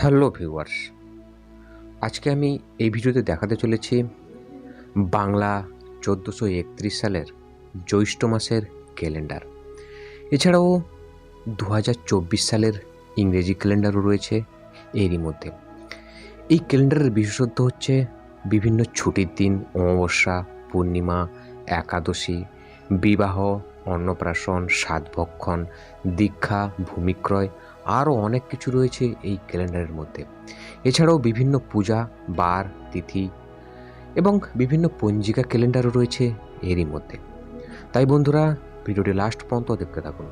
Hello viewers, আজকে আমি এই ভিডিওতে দেখাতে চলেছি বাংলা চোদ্দোশো একত্রিশ সালের জ্যৈষ্ঠ মাসের ক্যালেন্ডার। এছাড়াও দু চব্বিশ সালের ইংরেজি ক্যালেন্ডারও রয়েছে এরই মধ্যে। এই ক্যালেন্ডারের বিশেষত্ব হচ্ছে বিভিন্ন ছুটির দিন, অমাবস্যা, পূর্ণিমা, একাদশী, বিবাহ অন্নপ্রাশন সাতভক্ষণ দীক্ষা, ভূমিক্রয়, আরও অনেক কিছু রয়েছে এই ক্যালেন্ডারের মধ্যে। এছাড়াও বিভিন্ন পূজা, বার, তিথি এবং বিভিন্ন পঞ্জিকা ক্যালেন্ডারও রয়েছে এরই মধ্যে। তাই বন্ধুরা, ভিডিওটি লাস্ট পর্যন্ত দেখতে থাকুন।